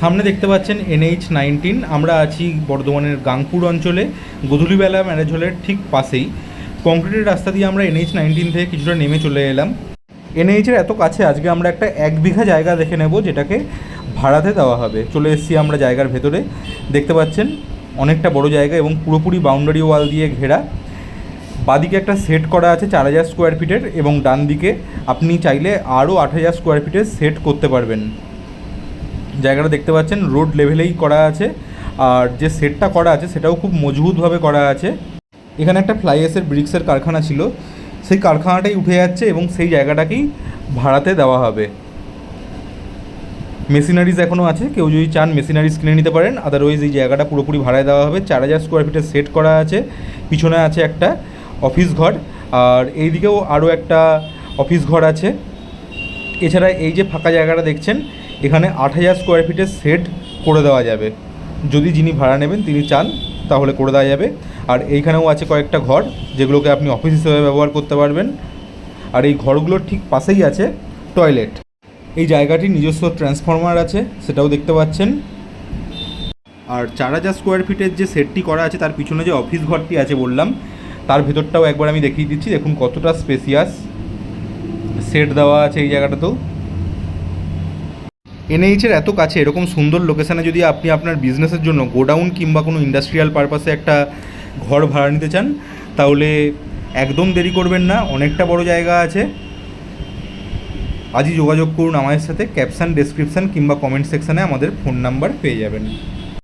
সামনে দেখতে পাচ্ছেন এনএইচ নাইনটিন। আমরা আছি বর্ধমানের গাংপুর অঞ্চলে। গধুলিবেলা ম্যারেজ হলের ঠিক পাশেই। কংক্রিটের রাস্তা দিয়ে আমরা এনএইচ নাইনটিন থেকে কিছুটা নেমে চলে এলাম। এনএইচের এত কাছে, আজকে আমরা একটা এক বিঘা জায়গা দেখে নেব, যেটাকে ভাড়াতে দেওয়া হবে। চলে এসেছি আমরা জায়গার ভেতরে। দেখতে পাচ্ছেন, অনেকটা বড় জায়গা এবং পুরোপুরি বাউন্ডারি ওয়াল দিয়ে ঘেরা। বাদিকে একটা সেট করা আছে চার হাজার স্কোয়ার ফিটের এবং ডান দিকে আপনি চাইলে আরও আট হাজার স্কোয়ার ফিটের সেট করতে পারবেন। জায়গাটা দেখতে পাচ্ছেন রোড লেভেলেই করা আছে। আর যে সেটটা করা আছে, সেটাও খুব মজবুতভাবে করা আছে। এখানে একটা ফ্লাইএসের ব্রিক্সের কারখানা ছিল। সেই কারখানাটাই উঠে যাচ্ছে এবং সেই জায়গাটাকেই ভাড়াতে দেওয়া হবে। মেশিনারিজ এখনও আছে। কেউ যদি চান মেশিনারিজ কিনে নিতে পারেন। আদারওয়াইজ এই জায়গাটা পুরোপুরি ভাড়ায় দেওয়া হবে। চার হাজার স্কোয়ার ফিটের সেট করা আছে। পিছনে আছে একটা অফিস ঘর। আর এইদিকেও আরও একটা অফিস ঘর আছে। এছাড়া এই যে ফাঁকা জায়গাটা দেখছেন এখানে আট হাজার স্কোয়ার ফিটের সেট করে দেওয়া যাবে। যদি যিনি ভাড়া নেবেন, তিনি চান, তাহলে করে দেওয়া যাবে। আর এইখানেও আছে কয়েকটা ঘর, যেগুলোকে আপনি অফিস হিসেবে ব্যবহার করতে পারবেন। আর এই ঘরগুলোর ঠিক পাশেই আছে টয়লেট এই জায়গাটির নিজস্ব ট্রান্সফরমার আছে, সেটাও দেখতে পাচ্ছেন। আর চার হাজার স্কোয়ার ফিটের যে সেটটি করা আছে, তার পিছনে যে অফিস ঘরটি আছে বললাম, তার ভেতরটাও একবার আমি দেখিয়ে দিচ্ছি। দেখুন কতটা স্পেসিয়াস সেট দেওয়া আছে এই জায়গাটাতেও। এনএইচের এত কাছে, এরকম সুন্দর লোকেশানে যদি আপনি আপনার বিজনেসের জন্য গোডাউন কিংবা কোনো ইন্ডাস্ট্রিয়াল পারপাসে একটা ঘর ভাড়া নিতে চান, তাহলে একদম দেরি করবেন না, অনেকটা বড় জায়গা আছে। আজই যোগাযোগ করুন আমাদের সাথে ক্যাপশান ডেসক্রিপশান কিংবা কমেন্ট সেকশানে আমাদের ফোন নাম্বার পেয়ে যাবেন।